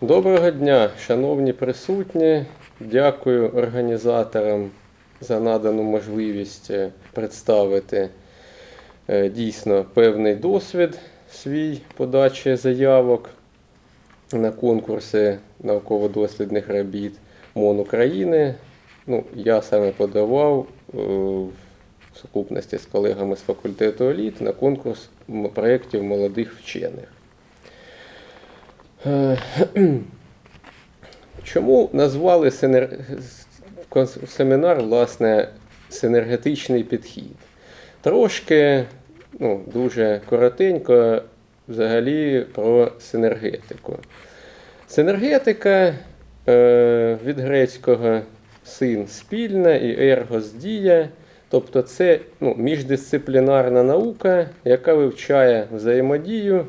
Доброго дня, шановні присутні. Дякую організаторам за надану можливість е, представити е, дійсно певний досвід свій подачі заявок на конкурси науково-дослідних робіт МОН України. Ну, я саме подавав е, в сукупності з колегами з факультету еліт на конкурс проєктів молодих вчених. Е, Чому назвали синер... семінар, власне, синергетичний підхід? Трошки, ну, дуже коротенько, взагалі про синергетику. Синергетика е, від грецького син спільна і ергос дія. Тобто це ну, міждисциплінарна наука, яка вивчає взаємодію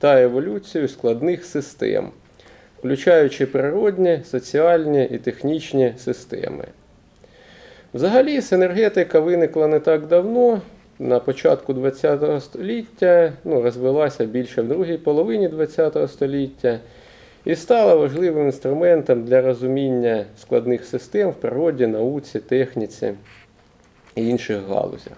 та еволюцію складних систем, включаючи природні, соціальні і технічні системи. Взагалі, синергетика виникла не так давно, на початку ХХ століття, ну, розвилася більше в другій половині ХХ століття і стала важливим інструментом для розуміння складних систем в природі, науці, техніці і інших галузях.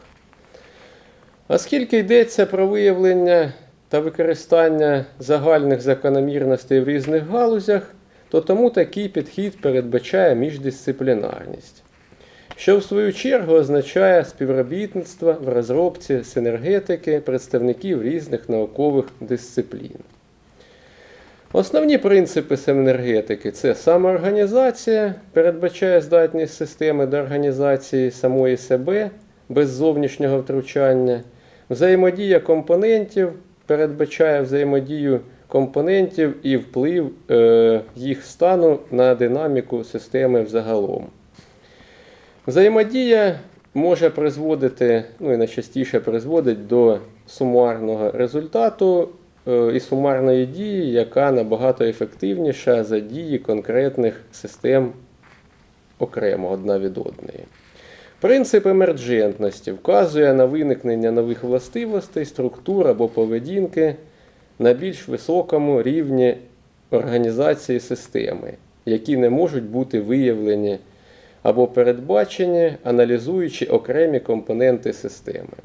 Оскільки йдеться про виявлення та використання загальних закономірностей в різних галузях, то тому такий підхід передбачає міждисциплінарність, що в свою чергу означає співробітництво в розробці синергетики представників різних наукових дисциплін. Основні принципи синергетики це самоорганізація, передбачає здатність системи до організації самої себе без зовнішнього втручання, взаємодія компонентів передбачає взаємодію компонентів і вплив е, їх стану на динаміку системи взагалом. Взаємодія може призводити, ну і найчастіше призводить до сумарного результату е, і сумарної дії, яка набагато ефективніша за дії конкретних систем окремо одна від одної. Принцип емерджентності вказує на виникнення нових властивостей, структур або поведінки на більш високому рівні організації системи, які не можуть бути виявлені або передбачені, аналізуючи окремі компоненти системи.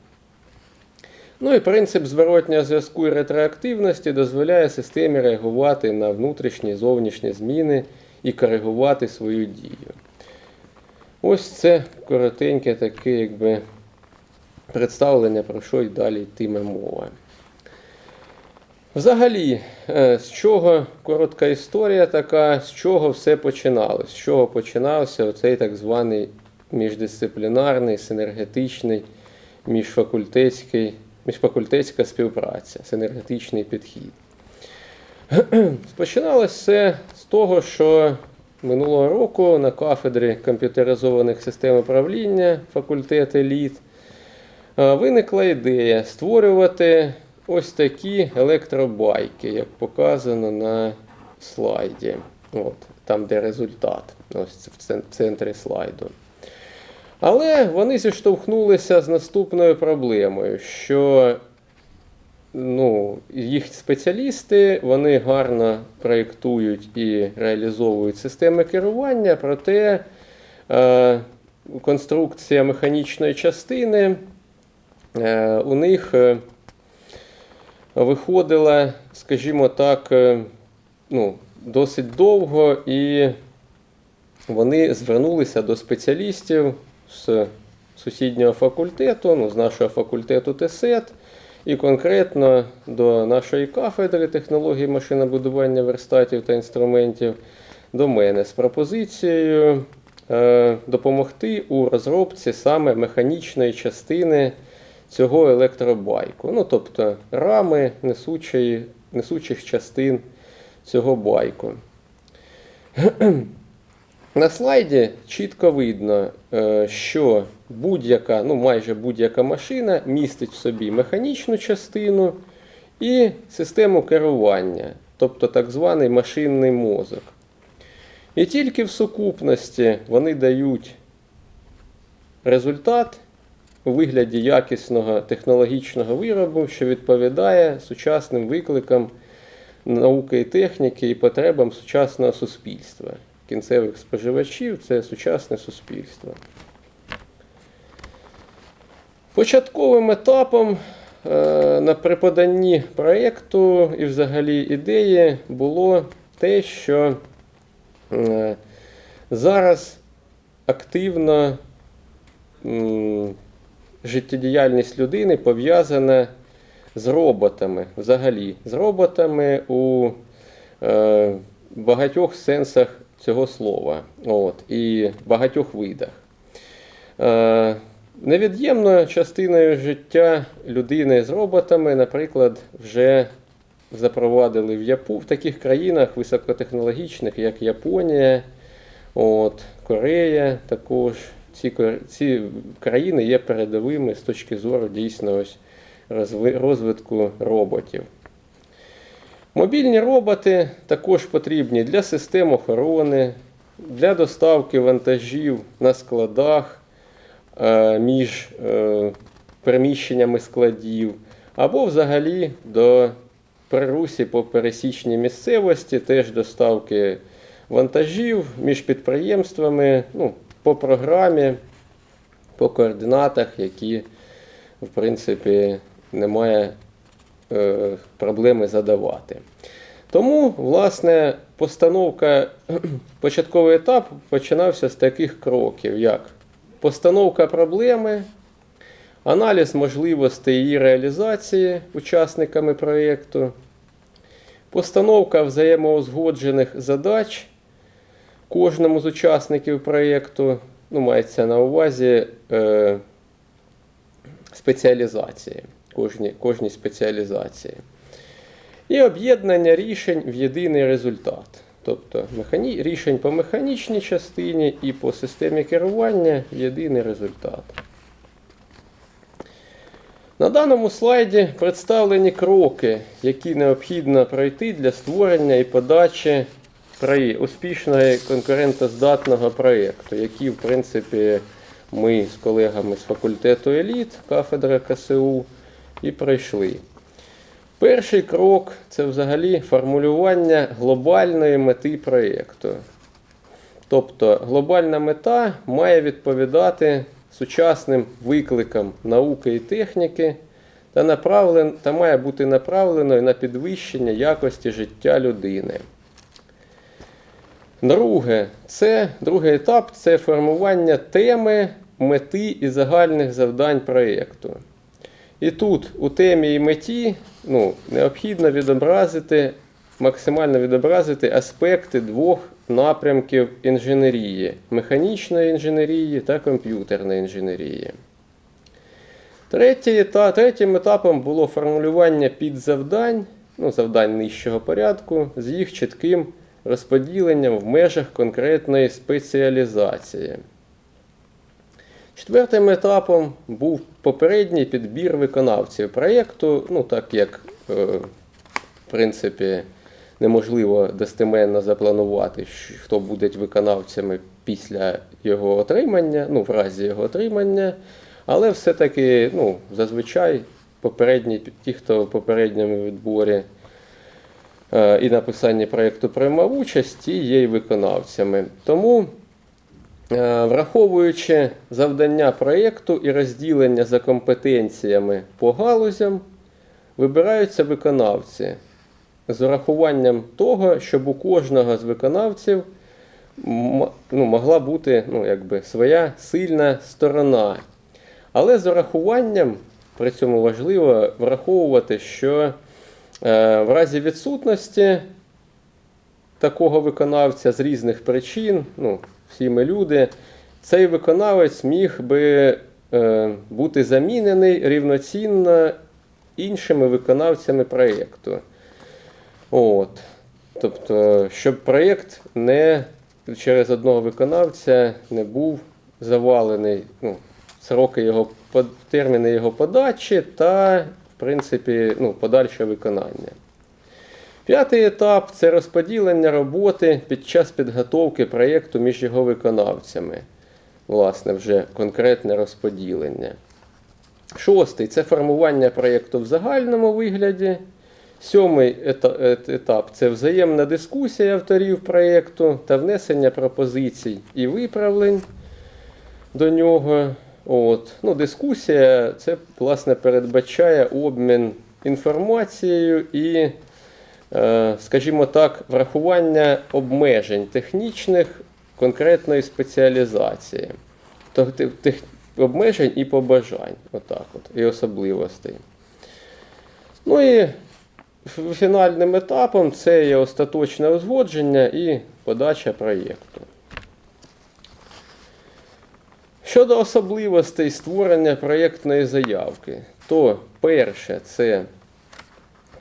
Ну і принцип зворотнього зв'язку і ретроактивності дозволяє системі реагувати на внутрішні зовнішні зміни і коригувати свою дію. Ось це коротеньке таке, якби представлення, про що й далі йтиме мова. Взагалі, е, з чого коротка історія така, з чого все починалось? З чого починався оцей так званий міждисциплінарний, синергетичний, міжфакультетський, міжфакультетська співпраця, синергетичний підхід. Починалось все з того, що минулого року на кафедрі комп'ютеризованих систем управління факультету еліт е, виникла ідея створювати ось такі електробайки, як показано на слайді. От, там, де результат, ось в центрі слайду. Але вони зіштовхнулися з наступною проблемою, що ну, їх спеціалісти вони гарно проєктують і реалізовують системи керування, проте е, конструкція механічної частини е, у них е, виходила, скажімо так, е, ну, досить довго, і вони звернулися до спеціалістів з сусіднього факультету, ну, з нашого факультету ТЕСЕТ, і конкретно до нашої кафедри технології машинобудування верстатів та інструментів, до мене з пропозицією е, допомогти у розробці саме механічної частини цього електробайку. Ну, тобто рами несучої, несучих частин цього байку. На слайді чітко видно, е, що будь-яка, ну майже будь-яка машина містить в собі механічну частину і систему керування, тобто так званий машинний мозок. І тільки в сукупності вони дають результат у вигляді якісного технологічного виробу, що відповідає сучасним викликам науки і техніки і потребам сучасного суспільства. Кінцевих споживачів це сучасне суспільство. Початковим етапом е, на приподанні проєкту і взагалі ідеї було те, що е, зараз активно життєдіяльність людини пов'язана з роботами взагалі, з роботами у е, багатьох сенсах цього слова от, і багатьох видах. Е, невід'ємною частиною життя людини з роботами, наприклад, вже запровадили в Япу в таких країнах високотехнологічних, як Японія, от, Корея також. Ці, ці країни є передовими з точки зору дійсно ось розвитку роботів. Мобільні роботи також потрібні для систем охорони, для доставки вантажів на складах е, між е, приміщеннями складів, або взагалі до при русі по пересічній місцевості, теж доставки вантажів між підприємствами ну, по програмі, по координатах, які, в принципі, немає проблеми задавати. Тому, власне, постановка, початковий етап починався з таких кроків, як постановка проблеми, аналіз можливостей її реалізації учасниками проєкту, постановка взаємоузгоджених задач кожному з учасників проєкту, ну, мається на увазі е, спеціалізації, кожній, кожній спеціалізації. І об'єднання рішень в єдиний результат. Тобто механі... рішень по механічній частині і по системі керування в єдиний результат. На даному слайді представлені кроки, які необхідно пройти для створення і подачі успішного конкурентоздатного проєкту, які, в принципі, ми з колегами з факультету еліт кафедри КСУ і пройшли. Перший крок це взагалі формулювання глобальної мети проєкту. Тобто глобальна мета має відповідати сучасним викликам науки і техніки та, направлен, та має бути направленою на підвищення якості життя людини. Друге, це, другий етап це формування теми, мети і загальних завдань проєкту. І тут у темі і меті ну, необхідно відобразити, максимально відобразити аспекти двох напрямків інженерії механічної інженерії та комп'ютерної інженерії. Третій етап, третім етапом було формулювання підзавдань, ну, завдань нижчого порядку, з їх чітким розподіленням в межах конкретної спеціалізації. Четвертим етапом був попередній підбір виконавців проєкту, ну так як, е, в принципі, неможливо достеменно запланувати, хто будуть виконавцями після його отримання, ну, в разі його отримання. Але все-таки ну, зазвичай попередні, ті, хто в попередньому відборі е, і написанні проєкту приймав участь, ті є і виконавцями. Тому Враховуючи завдання проєкту і розділення за компетенціями по галузям, вибираються виконавці з урахуванням того, щоб у кожного з виконавців ну, могла бути ну, якби, своя сильна сторона. Але з урахуванням, при цьому важливо враховувати, що е, в разі відсутності такого виконавця з різних причин, ну, всі ми люди, цей виконавець міг би е, бути замінений рівноцінно іншими виконавцями проєкту. От. Тобто, щоб проєкт не через одного виконавця не був завалений, ну, сроки його терміни його подачі та, в принципі, ну, подальше виконання. П'ятий етап це розподілення роботи під час підготовки проєкту між його виконавцями. Власне, вже конкретне розподілення. Шостий це формування проєкту в загальному вигляді. Сьомий етап це взаємна дискусія авторів проєкту та внесення пропозицій і виправлень до нього. От. Ну, дискусія це власне передбачає обмін інформацією і, скажімо так, врахування обмежень технічних конкретної спеціалізації. Тобто обмежень і побажань, отак от, і особливостей. Ну і фінальним етапом це є остаточне узгодження і подача проєкту. Щодо особливостей створення проєктної заявки, то перше це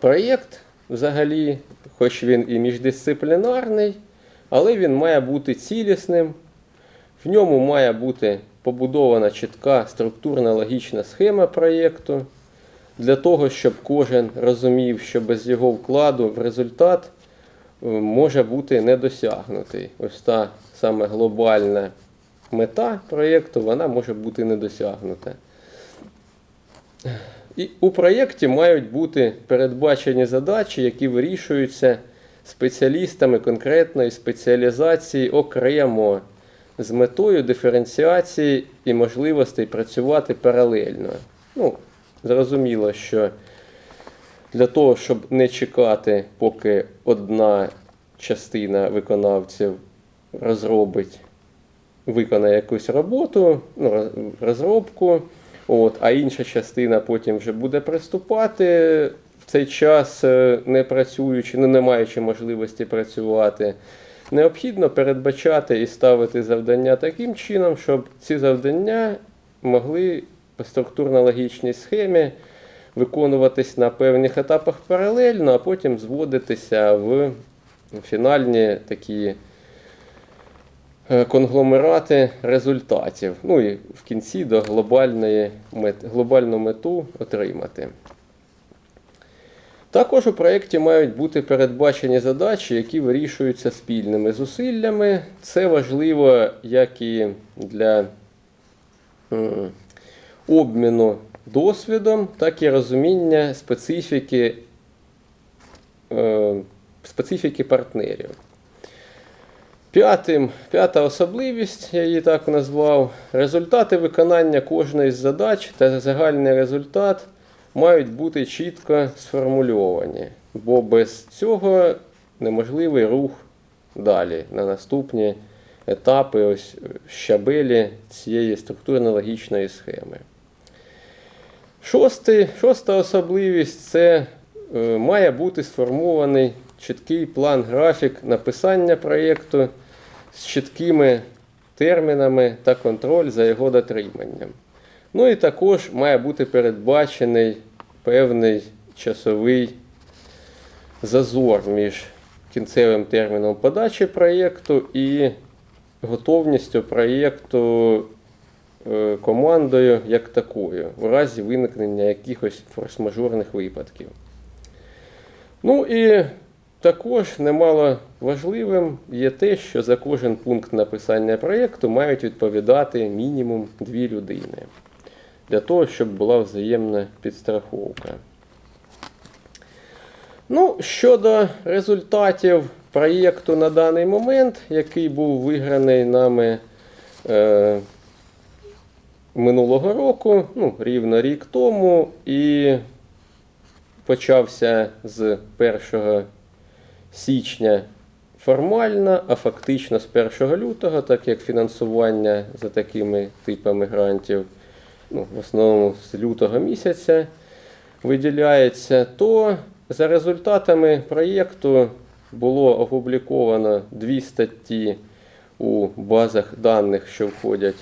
проєкт взагалі, хоч він і міждисциплінарний, але він має бути цілісним, в ньому має бути побудована чітка структурна логічна схема проєкту для того, щоб кожен розумів, що без його вкладу в результат е, може бути недосягнутий. Ось та саме глобальна мета проєкту, вона може бути недосягнута. І у проєкті мають бути передбачені задачі, які вирішуються спеціалістами конкретної спеціалізації окремо з метою диференціації і можливостей працювати паралельно. Ну, зрозуміло, що для того, щоб не чекати, поки одна частина виконавців розробить, виконає якусь роботу, ну, роз- розробку, от, а інша частина потім вже буде приступати в цей час, е, не працюючи, ну, не маючи можливості працювати. Необхідно передбачати і ставити завдання таким чином, щоб ці завдання могли по структурно-логічній схемі виконуватись на певних етапах паралельно, а потім зводитися в фінальні такі конгломерати результатів. Ну і в кінці до глобальної глобальну мету отримати. Також у проєкті мають бути передбачені задачі, які вирішуються спільними зусиллями. Це важливо як і для обміну досвідом, так і розуміння специфіки, е, специфіки партнерів. П'ятим, п'ята особливість, я її так назвав, результати виконання кожної з задач та загальний результат мають бути чітко сформульовані, бо без цього неможливий рух далі на наступні етапи ось щабелі цієї структурно-логічної схеми. Шостий, шоста особливість це е, має бути сформований чіткий план графік написання проєкту з чіткими термінами та контроль за його дотриманням. Ну і також має бути передбачений певний часовий зазор між кінцевим терміном подачі проєкту і готовністю проєкту е, командою як такою, в разі виникнення якихось форс-мажорних випадків. Ну і також немало важливим є те, що за кожен пункт написання проєкту мають відповідати мінімум дві людини для того, щоб була взаємна підстраховка. Ну, щодо результатів проєкту на даний момент, який був виграний нами е, минулого року, ну, рівно рік тому, і почався з 1 січня формально, а фактично з 1 лютого, так як фінансування за такими типами грантів ну, в основному з лютого місяця виділяється, то за результатами проєкту було опубліковано дві статті у базах даних, що входять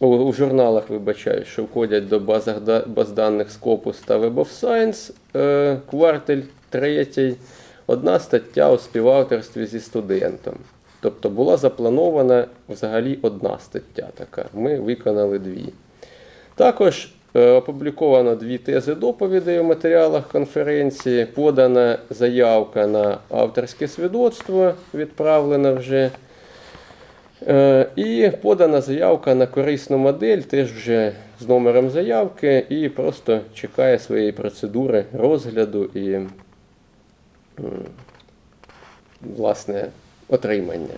у, журналах, вибачаю, що входять до базах, баз даних Scopus та Web of Science, е, кварталь третій, одна стаття у співавторстві зі студентом. Тобто була запланована взагалі одна стаття така. Ми виконали дві. Також е, опубліковано дві тези доповідей у матеріалах конференції, подана заявка на авторське свідоцтво, відправлена вже. Е, І подана заявка на корисну модель, теж вже з номером заявки, і просто чекає своєї процедури розгляду і власне отримання.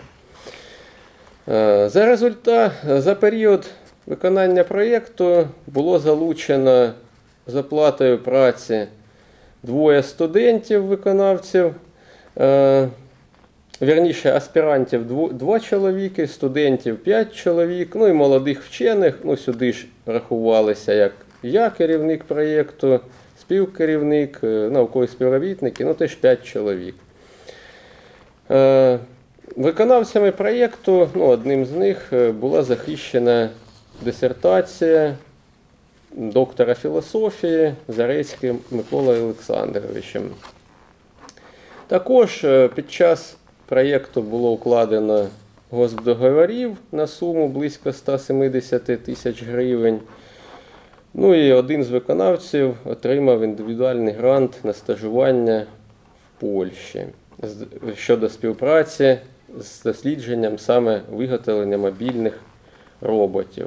Е, За результат, за період виконання проєкту було залучено з оплатою праці двоє студентів-виконавців, е, вірніше, аспірантів два чоловіки, студентів 5 чоловік, ну і молодих вчених. Ну, сюди ж рахувалися як я, керівник проєкту, співкерівник, е, наукові співробітники, ну теж 5 чоловік. Е, Виконавцями проєкту, ну, одним з них е, була захищена дисертація доктора філософії Зарецьким Миколою Олександровичем. Також під час проєкту було укладено госдоговорів на суму близько 170 тисяч гривень. Ну і один з виконавців отримав індивідуальний грант на стажування в Польщі щодо співпраці з дослідженням саме виготовлення мобільних роботів.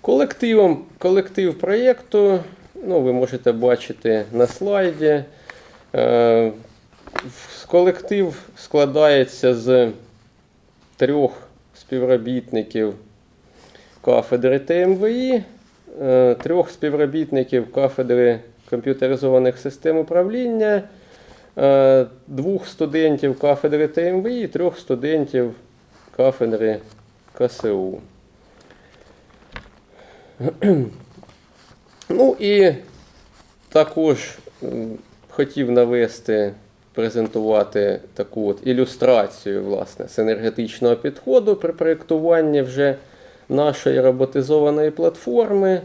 Колективом, колектив проєкту, ну, ви можете бачити на слайді. Е, Колектив складається з трьох співробітників кафедри ТМВІ, е, трьох співробітників кафедри комп'ютеризованих систем управління, е, двох студентів кафедри ТМВІ трьох студентів кафедри КСУ. Ну і також хотів навести, презентувати таку от ілюстрацію власне, синергетичного підходу при проєктуванні вже нашої роботизованої платформи.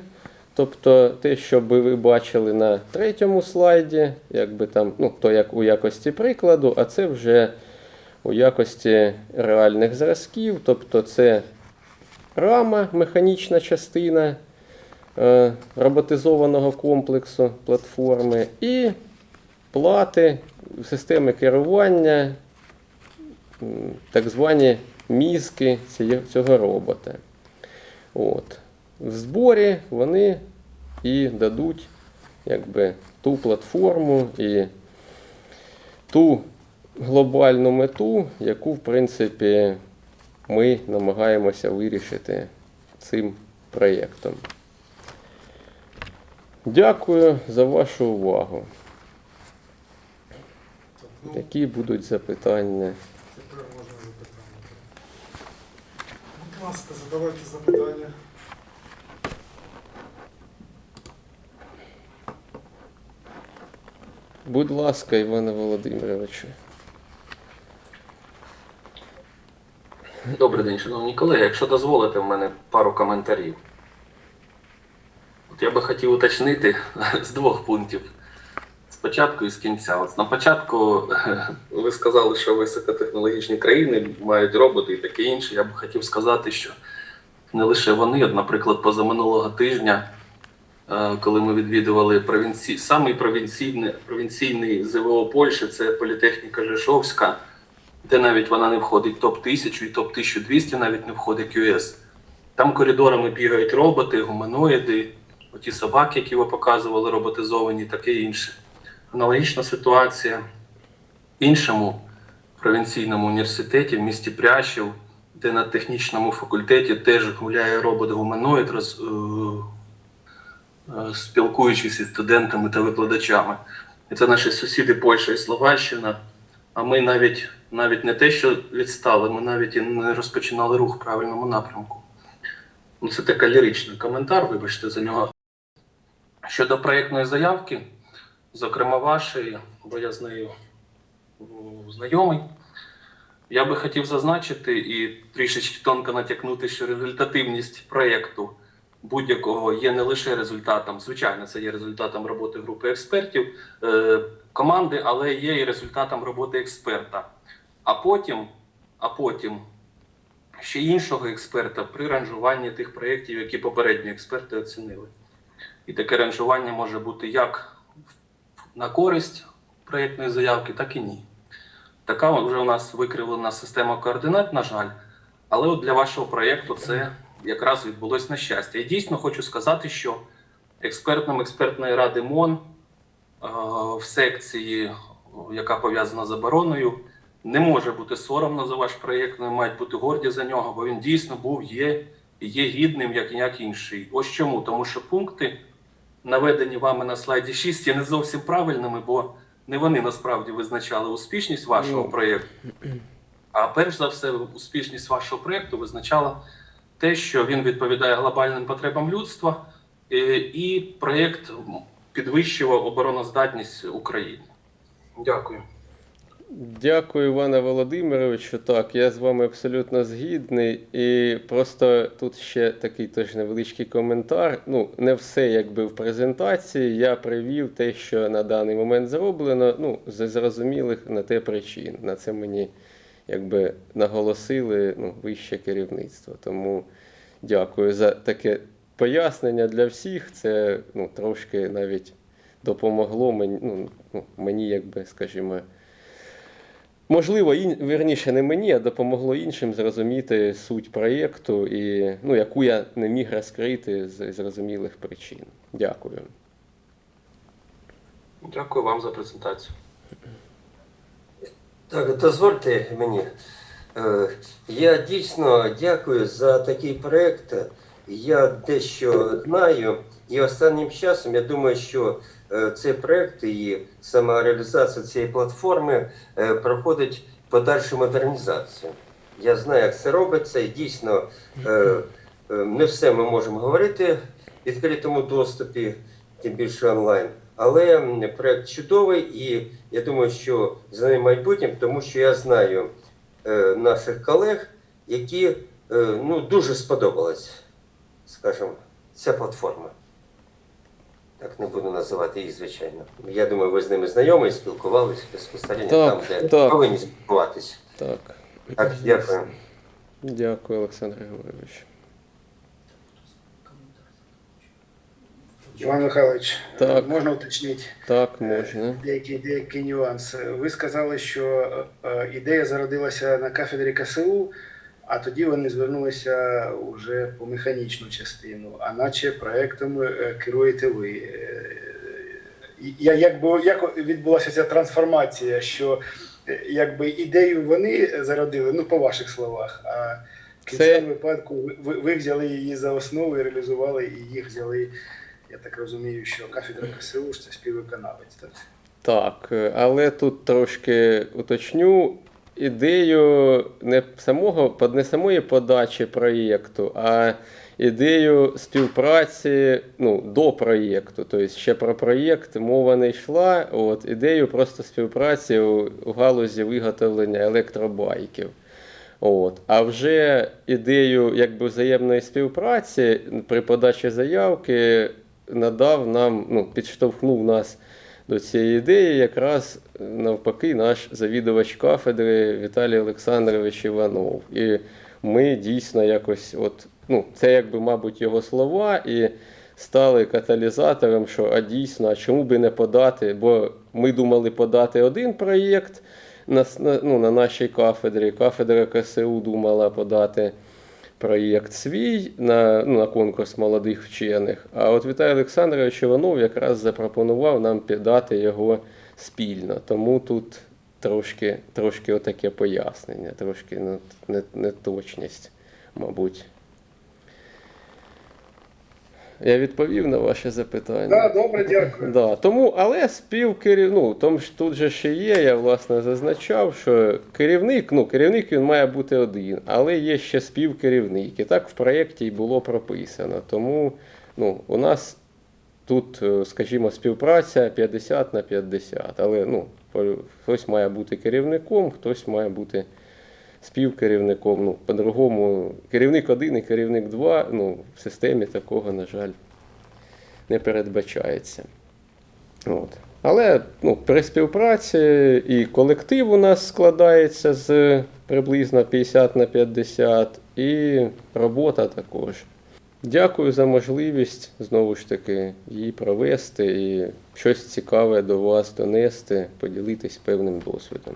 Тобто те, що би ви бачили на третьому слайді, якби там, ну, то як у якості прикладу, а це вже у якості реальних зразків. Тобто це рама, механічна частина е, роботизованого комплексу платформи і плати, системи керування, так звані мізки цього робота. От. В зборі вони і дадуть якби, ту платформу і ту глобальну мету, яку, в принципі, ми намагаємося вирішити цим проєктом. Дякую за вашу увагу. Ну, Які будуть запитання? тепер можна запитання. Будь ласка, задавайте запитання. Будь ласка, Іване Володимировичу. Добрий день, шановні колеги. Якщо дозволите, в мене пару коментарів. От я би хотів уточнити з двох пунктів. Спочатку і з кінця. От на початку ви сказали, що високотехнологічні країни мають роботи і таке інше. Я б хотів сказати, що не лише вони, от, наприклад, позаминулого тижня, е, коли ми відвідували провінці... самий провінційний, провінційний ЗВО Польщі, це політехніка Жешовська де навіть вона не входить топ-1000 і топ-1200 навіть не входить QS. Там коридорами бігають роботи, гуманоїди, оті собаки, які ви показували, роботизовані, таке інше. Аналогічна ситуація в іншому провінційному університеті в місті Прящів, де на технічному факультеті теж гуляє робот-гуманоїд, роз, е, е, спілкуючись із студентами та викладачами. І це наші сусіди Польща і Словаччина. А ми навіть навіть не те, що відстали, ми навіть і не розпочинали рух в правильному напрямку. Ну, це такий ліричний коментар, вибачте за нього. Щодо проєктної заявки, зокрема вашої, бо я з нею знайомий, я би хотів зазначити і трішечки тонко натякнути, що результативність проєкту будь-якого є не лише результатом, звичайно, це є результатом роботи групи експертів, е, команди, але є і результатом роботи експерта. А потім, а потім ще іншого експерта при ранжуванні тих проєктів, які попередні експерти оцінили. І таке ранжування може бути як на користь проєктної заявки, так і ні. Така вже у нас викривлена система координат, на жаль, але от для вашого проєкту це якраз відбулось на щастя. І дійсно хочу сказати, що експертом експертної ради МОН в секції, яка пов'язана з обороною. Не може бути соромно за ваш проєкт, ви мають бути горді за нього, бо він дійсно був, є є гідним, як ніяк інший. Ось чому, тому що пункти, наведені вами на слайді 6, є не зовсім правильними, бо не вони насправді визначали успішність вашого Ну. проєкту. А перш за все, успішність вашого проєкту визначала те, що він відповідає глобальним потребам людства, е, і проєкт підвищував обороноздатність України. Дякую. Дякую, Іване Володимировичу. Так, я з вами абсолютно згідний. І просто тут ще такий теж невеличкий коментар. Ну, не все якби в презентації. Я привів те, що на даний момент зроблено, ну, з зрозумілих на те причин. На це мені якби наголосили ну, вище керівництво. Тому дякую за таке пояснення для всіх. Це ну, трошки навіть допомогло мені, ну, ну, мені, якби, скажімо. Можливо, ін... верніше не мені, а допомогло іншим зрозуміти суть проєкту, і, ну, яку я не міг розкрити з зрозумілих причин. Дякую. Дякую вам за презентацію. Так, дозвольте мені. Е, Я дійсно дякую за такий проект. Я дещо знаю, і останнім часом я думаю, що е, цей проект і сама реалізація цієї платформи е, проходить подальшу модернізацію. Я знаю, як це робиться, і дійсно е, не все ми можемо говорити в відкритому доступі, тим більше онлайн. Але проект чудовий, і я думаю, що за ним майбутнім, тому що я знаю наших колег, які ну, дуже сподобалась, скажімо, ця платформа. Так не буду називати її, звичайно. Я думаю, ви з ними знайомі, спілкувалися безпосередньо Так, там, де так. повинні спілкуватися. Так. Так, дякую. Дякую, Олександр Григорович. Іван Михайлович, Так. можна уточнити Так, можна. деякий, деякий нюанс. Ви сказали, що е, ідея зародилася на кафедрі КСУ, а тоді вони звернулися вже по механічну частину, а наче проектом е, керуєте ви. Е, Я, як, би- як відбулася ця трансформація, що е, якби ідею вони зародили, ну по ваших словах, а в Це- випадку ви, ви взяли її за основу і реалізували, і їх взяли. Я так розумію, що кафедра КСУ ж це співвиконавець. Так? Так, але тут трошки уточню ідею не самого не самої подачі проєкту, а ідею співпраці ну, до проєкту. Тобто ще про проєкт мова не йшла. От, ідею просто співпраці у, у галузі виготовлення електробайків. От. А вже ідею якби, взаємної співпраці при подачі заявки надав нам, ну, підштовхнув нас до цієї ідеї якраз е, навпаки наш завідувач кафедри Віталій Олександрович Іванов. І ми дійсно якось, от, ну, це якби, мабуть, його слова, і стали каталізатором, що а дійсно, а чому би не подати? Бо ми думали подати один проєкт на, ну, на нашій кафедрі. Кафедра КСУ думала подати проєкт свій на, ну, на конкурс молодих вчених. А от Віталій Олександрович Іванов якраз запропонував нам піддати його спільно. Тому тут трошки, трошки отаке пояснення, трошки ну, не- неточність, мабуть. Я відповів на ваше запитання. Так, добре, дякую. Да, тому, але співкерів, ну, тому ж тут же ще є, я власне зазначав, що керівник, ну, керівник він має бути один, але є ще співкерівник. І так в проєкті й було прописано. Тому ну, у нас тут, е, скажімо, співпраця 50 на 50. Але ну, хтось має бути керівником, хтось має бути співкерівником. Ну, по-другому, керівник один і керівник два, ну, в системі такого, на жаль, не передбачається. От. Але ну, при співпраці і колектив у нас складається з приблизно 50 на 50, і робота також. Дякую за можливість знову ж таки її провести і щось цікаве до вас донести, поділитись певним досвідом.